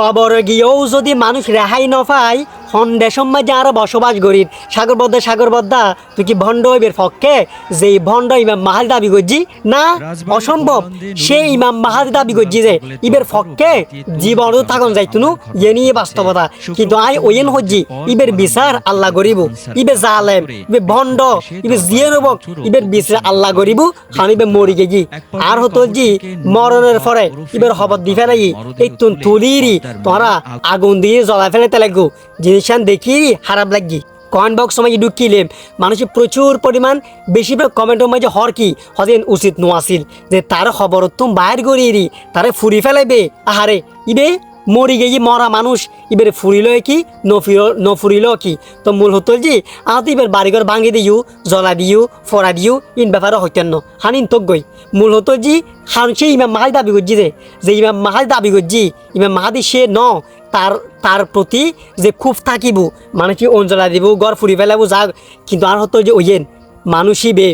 কবর গিয়েও যদি মানুষ রেহাই ন পায় হন্ডে সময় যে আরও বসবাস করির সাগর বদ্ধা সাগর বদ্ধা তুই কি ভণ্ড হইবের পক্ষে? যে ভণ্ড ইমাম মাহাদি দাবি করছি না অসম্ভব। সে ইমাম মাহাদি দাবি করছি যে ইবের পক্ষে জীবন থাকুন যাইতুনু ইয়ে নিয়ে বাস্তবতা। কিন্তু আই ওয়েন হজ্জি ইবের বিচার আল্লাহ গরিব ইবে জালেম ইবে ভণ্ড ইবে জিয়ে নবক ইবের বিচার আল্লাহ গরিব আমি ইবে মরি গেছি আর হতো জি মরণের পরে ইবের হবত দি ফেলাই এই তুন তুলিরি। তোরা আগুন দিয়ে জ্বলা ফেলাতে লাগবো। জিনিসান দেখি খারাপ লাগি। কমেন্ট বক্স সময় ঢুকিলে মানুষের প্রচুর পরিমাণ বেশিরভাগ কমেন্টের মাঝে হর কি? হজেন উচিত নোয়াছিল। যে তার খবর তুম বাইর করি তারে ফুরি ফেলাইবে। আহারে ইবে মরি গিয়ে মরা মানুষ ইবের ফুরিল কি, নফির, নফুরিল কি? তো মূল হতো যে আহত ইবের বাড়িঘর ভাঙি দিও, জ্বলা দিও ফরা দিও, ইন ব্যাপারে হইতেন। ন হানিন তো গই। মূল হতো যে হান সে ইমাম মাহাদি দাবি করছি যে যে ইমাম মাহাদি দাবি করছি, ইমাম মাহাদি সে ন, তার তার প্রতি যে খুব থাকিব মানুষকে অঞ্জলা দিব গড় ফুরি ফেলাবো, যা, কিন্তু আর হতো যে ওইয়েন মানুষই বে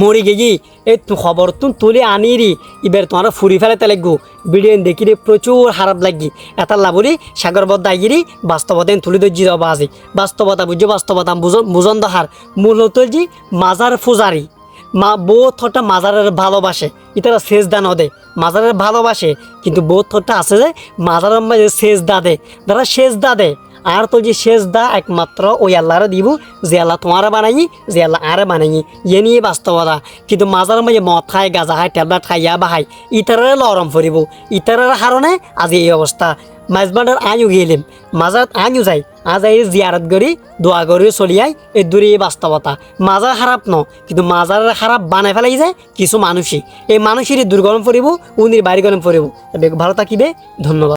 মরি গেছি এই খবর তুন তুলে আনিরি এবার তোমার ফুরি ফেলাতে লাগবো। দেখি রে প্রচুর খারাপ লাগি। এটা লাভরি সাগর বদ্ধ আইগিরি বাস্তবতা তুলি ধরছি যাবা আজি। বাস্তবতা বুঝছ বাস্তবতা বুঝন দহার। মূল হতো যে মাজার ফুজারি মা বউ থটা মাজারের ভালোবাসে। ইতারা শেষ দান দে মাজারের ভালোবাসে। কিন্তু বউ থটা আছে যে মাজারের মাঝে শেষ দা দে যারা শেষ দা দে আর তো যে শেষ দা একমাত্র ওই আল্লাহরে দিব, যে আল্লাহ তোমারা বানাই যে আল্লাহ আরে বানাই ইয়ে নিয়ে বাস্তবতা। কিন্তু মাজার মাঝে মদ খায়, গাজা খায়, ট্যাবলেট খাইয়া বাহাই ইতারে লরম ফুরিব। ইতারের কারণে আজি এই অবস্থা। মাঝবান্ডার আইও গেলিম মাজার আইও যাই আজ এই জিয়ারত করি দোয়া করি চলিয়াই এই দূরে বাস্তবতা। মাজার খারাপ ন, কিন্তু মাজার খারাপ বানাই ফেলাই যায় কিছু মানুষই। এই মানুষেরই দুর্গরম ফুরিব, উনির বাড়ি গরম ফুরিব। ভালো থাকিবে, ধন্যবাদ।